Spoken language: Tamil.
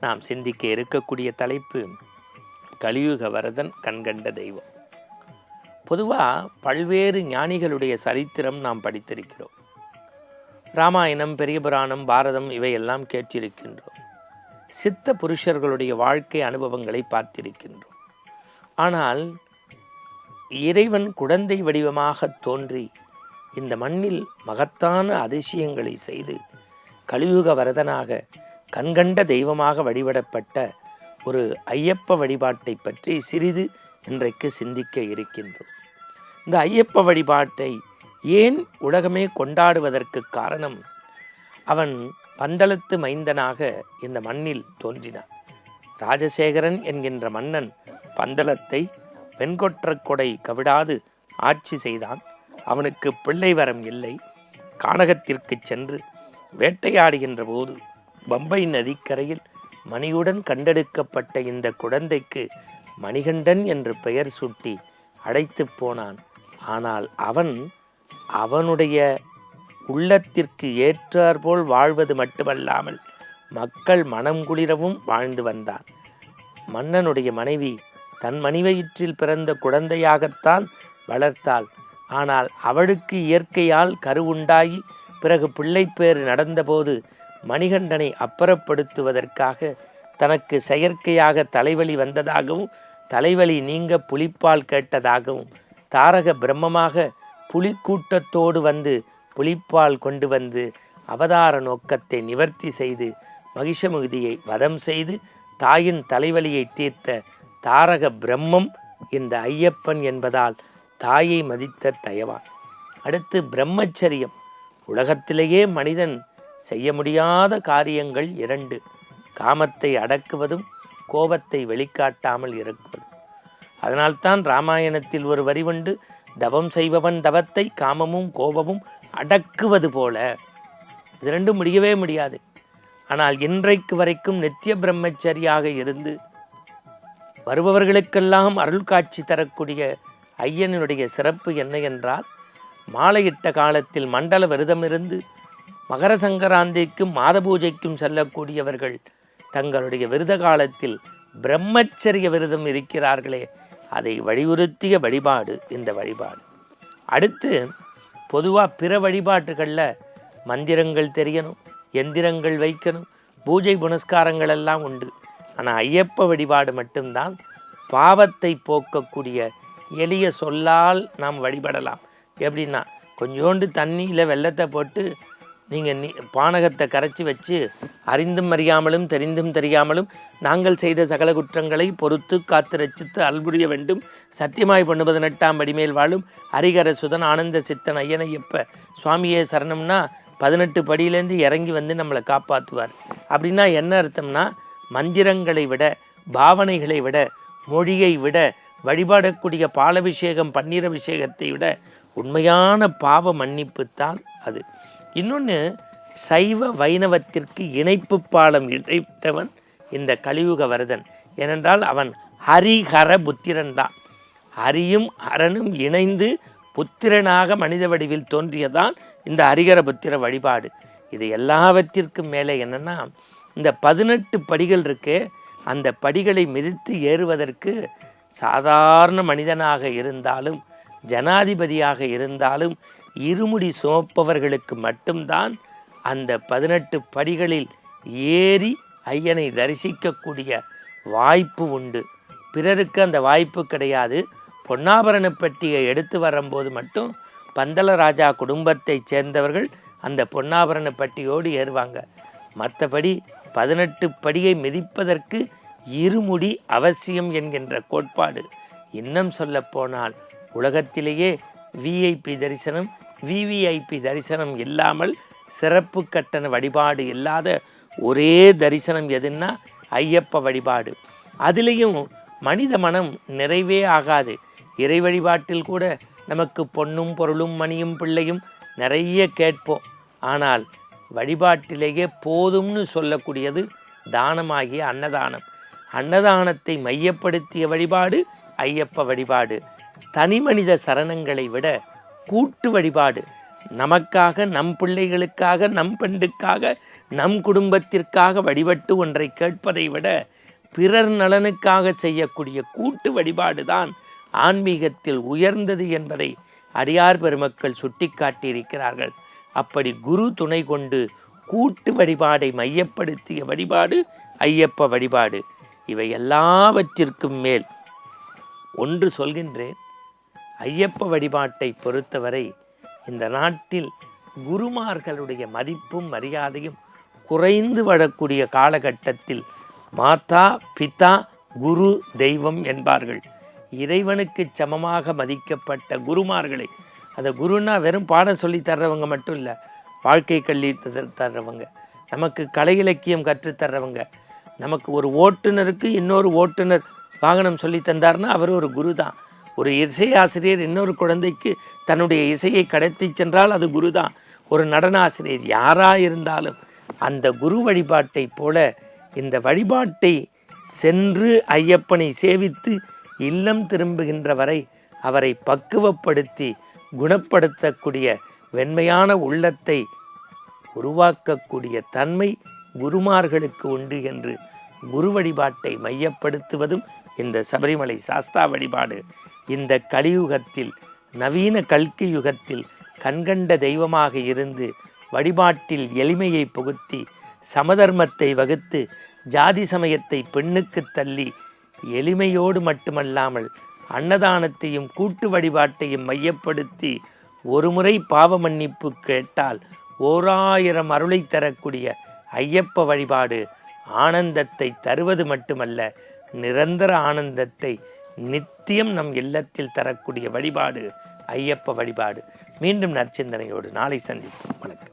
நாம் சிந்திக்க இருக்கக்கூடிய தலைப்பு கலியுக வரதன் கண்கண்ட தெய்வம். பொதுவாக பல்வேறு ஞானிகளுடைய சரித்திரம் நாம் படித்திருக்கிறோம். ராமாயணம் பெரிய புராணம் பாரதம் இவையெல்லாம் கேட்டிருக்கின்றோம். சித்த புருஷர்களுடைய வாழ்க்கை அனுபவங்களை பார்த்திருக்கின்றோம். ஆனால் இறைவன் குழந்தை வடிவமாக தோன்றி இந்த மண்ணில் மகத்தான அதிசயங்களை செய்து கலியுக வரதனாக கண்கண்ட தெய்வமாக வழிபடப்பட்ட ஒரு ஐயப்ப வழிபாட்டை பற்றி சிறிது இன்றைக்கு சிந்திக்க இருக்கின்றோம். இந்த ஐயப்ப வழிபாட்டை ஏன் உலகமே கொண்டாடுவதற்கு காரணம்? அவன் பந்தளத்து மைந்தனாக இந்த மண்ணில் தோன்றினான். ராஜசேகரன் என்கின்ற மன்னன் பந்தளத்தை வெண்கொற்ற கொடை கவிடாது ஆட்சி செய்தான். அவனுக்கு பிள்ளை வரம் இல்லை. கானகத்திற்கு சென்று வேட்டையாடுகின்ற போது பம்பை நதிக்கரையில் மணியுடன் கண்டெடுக்கப்பட்ட இந்த குழந்தைக்கு மணிகண்டன் என்று பெயர் சூட்டி அழைத்து போனான். ஆனால் அவன் அவனுடைய உள்ளத்திற்கு ஏற்றாற்போல் வாழ்வது மட்டுமல்லாமல் மக்கள் மனம் குளிரவும் வாழ்ந்து வந்தான். மன்னனுடைய மனைவி தன் மணிவயிற்றில் பிறந்த குழந்தையாகத்தான் வளர்த்தாள். ஆனால் அவளுக்கு இயற்கையால் கரு உண்டாகி பிறகு பிள்ளைப்பேறு நடந்தபோது மணிகண்டனை அப்புறப்படுத்துவதற்காக தனக்கு செயற்கையாக தலைவலி வந்ததாகவும் தலைவலி நீங்க புலிப்பால் கேட்டதாகவும் தாரக பிரம்மமாக புலிக்கூட்டத்தோடு வந்து புலிப்பால் கொண்டு வந்து அவதார நோக்கத்தை நிவர்த்தி செய்து மகிஷமுகிதியை வதம் செய்து தாயின் தலைவலியை தீர்த்த தாரக பிரம்மம் இந்த ஐயப்பன் என்பதால் தாயை மதித்த தயவான். அடுத்து பிரம்மச்சரியம். உலகத்திலேயே மனிதன் செய்ய முடியாத காரியங்கள் இரண்டு. காமத்தை அடக்குவதும் கோபத்தை வெளிக்காட்டாமல் இருக்குவதும் அதனால்தான் ராமாயணத்தில் ஒரு வரிவண்டு தவம் செய்பவன் தவத்தை காமமும் கோபமும் அடக்குவது போல. இது ரெண்டும் முடியவே முடியாது. ஆனால் இன்றைக்கு வரைக்கும் நித்திய பிரம்மச்சரியாக இருந்து வருபவர்களுக்கெல்லாம் அருள் காட்சி தரக்கூடிய ஐயனுடைய சிறப்பு என்ன என்றால் மாலையிட்ட காலத்தில் மண்டல விரதமிருந்து மகர சங்கராந்திக்கும் மாத பூஜைக்கும் செல்லக்கூடியவர்கள் தங்களுடைய விரத காலத்தில் பிரம்மச்சரிய விரதம் இருக்கிறார்களே அதை வலியுறுத்திய வழிபாடு இந்த வழிபாடு. அடுத்து பொதுவாக பிற வழிபாட்டுகளில் மந்திரங்கள் தெரியணும் எந்திரங்கள் வைக்கணும் பூஜை புனஸ்காரங்கள் எல்லாம் உண்டு. ஆனால் ஐயப்ப வழிபாடு மட்டும்தான் பாவத்தை போக்கக்கூடிய எளிய சொல்லால் நாம் வழிபடலாம். எப்படின்னா கொஞ்சோண்டு தண்ணியில் வெள்ளத்தை போட்டு நீங்கள் நீ பானகத்தை கரைச்சி வச்சு அறிந்தும் அறியாமலும் தெரிந்தும் தெரியாமலும் நாங்கள் செய்த சகல குற்றங்களை பொறுத்து காத்து ரச்சித்து அல்புரிய வேண்டும். சத்தியமாய் பண்ணுவது நெட்டாம் படிமேல் வாழும் ஹரிகர சுதன் ஆனந்த சித்தன் ஐயனையப்ப சுவாமியே சரணம்னா பதினெட்டு படியிலேருந்து இறங்கி வந்து நம்மளை காப்பாற்றுவார் அப்படின்னா என்ன அர்த்தம்னா மந்திரங்களை விட பாவனைகளை விட மொழியை விட வழிபாடக்கூடிய பாலபிஷேகம் பன்னீர் அபிஷேகத்தை விட உண்மையான பாவ மன்னிப்பு தான் அது. இன்னொன்று சைவ வைணவத்திற்கு இணைப்பு பாலம் இடைத்தவன் இந்த கலியுக வரதன் ஏனென்றால் அவன் ஹரிஹர புத்திரன் தான். ஹரியும் ஹரனும் இணைந்து புத்திரனாக மனித வடிவில் தோன்றியதான் இந்த ஹரிகர புத்திர வழிபாடு. இது எல்லாவற்றிற்கும் மேலே என்னென்னா இந்த பதினெட்டு படிகள் இருக்கு. அந்த படிகளை மிதித்து ஏறுவதற்கு சாதாரண மனிதனாக இருந்தாலும் ஜனாதிபதியாக இருந்தாலும் இருமுடி சுமப்பவர்களுக்கு மட்டும்தான் அந்த பதினெட்டு படிகளில் ஏறி ஐயனை தரிசிக்கக்கூடிய வாய்ப்பு உண்டு. பிறருக்கு அந்த வாய்ப்பு கிடையாது. பொன்னாபரண பெட்டியை எடுத்து வரும்போது மட்டும் பந்தல ராஜா குடும்பத்தைச் சேர்ந்தவர்கள் அந்த பொன்னாபரண பட்டியோடு ஏறுவாங்க. மற்றபடி பதினெட்டு படியை மிதிப்பதற்கு இருமுடி அவசியம் என்கின்ற கோட்பாடு. இன்னும் சொல்லப்போனால் உலகத்திலேயே விஐபி தரிசனம் விவிஐபி தரிசனம் இல்லாமல் சிறப்பு கட்டண வழிபாடு இல்லாத ஒரே தரிசனம் எதுன்னா ஐயப்ப வழிபாடு. அதுலேயும் மனித மனம் நிறைவே ஆகாது. இறை வழிபாட்டில் கூட நமக்கு பொன்னும் பொருளும் மணியும் பிள்ளையும் நிறைய கேட்போம். ஆனால் வழிபாட்டிலேயே போதும்னு சொல்லக்கூடியது தானமாகிய அன்னதானம். அன்னதானத்தை மையப்படுத்திய வழிபாடு ஐயப்ப வழிபாடு. தனி மனித சரணங்களை விட கூட்டு வழிபாடு நமக்காக நம் பிள்ளைகளுக்காக நம் பெண்டுக்காக நம் குடும்பத்திற்காக வழிபட்டு ஒன்றை கேட்பதை விட பிறர் நலனுக்காக செய்யக்கூடிய கூட்டு வழிபாடு தான் ஆன்மீகத்தில் உயர்ந்தது என்பதை அடியார் பெருமக்கள் சுட்டிக்காட்டியிருக்கிறார்கள். அப்படி குரு துணை கொண்டு கூட்டு வழிபாடை மையப்படுத்திய வழிபாடு ஐயப்ப வழிபாடு. இவை எல்லாவற்றிற்கும் மேல் ஒன்று சொல்கின்றேன். ஐயப்ப வழிபாட்டை பொறுத்தவரை இந்த நாட்டில் குருமார்களுடைய மதிப்பும் மரியாதையும் குறைந்து வரக்கூடிய காலகட்டத்தில் மாதா பிதா குரு தெய்வம் என்பார்கள். இறைவனுக்கு சமமாக மதிக்கப்பட்ட குருமார்களை அந்த குருன்னா வெறும் பாடம் சொல்லி தர்றவங்க மட்டும் இல்லை வாழ்க்கை கல்வி தர்றவங்க நமக்கு கலை இலக்கியம் கற்றுத் தர்றவங்க நமக்கு ஒரு ஓட்டுநருக்கு இன்னொரு ஓட்டுநர் வாகனம் சொல்லி தந்தார்னா அவர் ஒரு குரு தான் ஒரு இசையாசிரியர் இன்னொரு குழந்தைக்கு தன்னுடைய இசையை கடத்தி சென்றால் அது குரு தான் ஒரு நடன ஆசிரியர் யாராக இருந்தாலும் அந்த குரு வழிபாட்டை போல இந்த வழிபாட்டை சென்று ஐயப்பனை சேவித்து இல்லம் திரும்புகின்ற வரை அவரை பக்குவப்படுத்தி குணப்படுத்தக்கூடிய வெண்மையான உள்ளத்தை உருவாக்கக்கூடிய தன்மை குருமார்களுக்கு உண்டு என்று குரு வழிபாட்டை மையப்படுத்துவதும் இந்த சபரிமலை சாஸ்தா வழிபாடு. இந்த கலியுகத்தில் நவீன கல்கி யுகத்தில் கண்கண்ட தெய்வமாக இருந்து வழிபாட்டில் எளிமையை புகுத்தி சமதர்மத்தை வகுத்து ஜாதி சமயத்தை பெண்ணுக்கு தள்ளி எளிமையோடு மட்டுமல்லாமல் அன்னதானத்தையும் கூட்டு வழிபாட்டையும் மையப்படுத்தி ஒருமுறை பாவ மன்னிப்பு கேட்டால் ஓராயிரம் அருளை தரக்கூடிய ஐயப்ப வழிபாடு ஆனந்தத்தை தருவது மட்டுமல்ல நிரந்தர ஆனந்தத்தை நித்தியம் நம் இல்லத்தில் தரக்கூடிய வழிபாடு ஐயப்ப வழிபாடு. மீண்டும் நற்சிந்தனையோடு நாளை சந்திப்போம். வணக்கம்.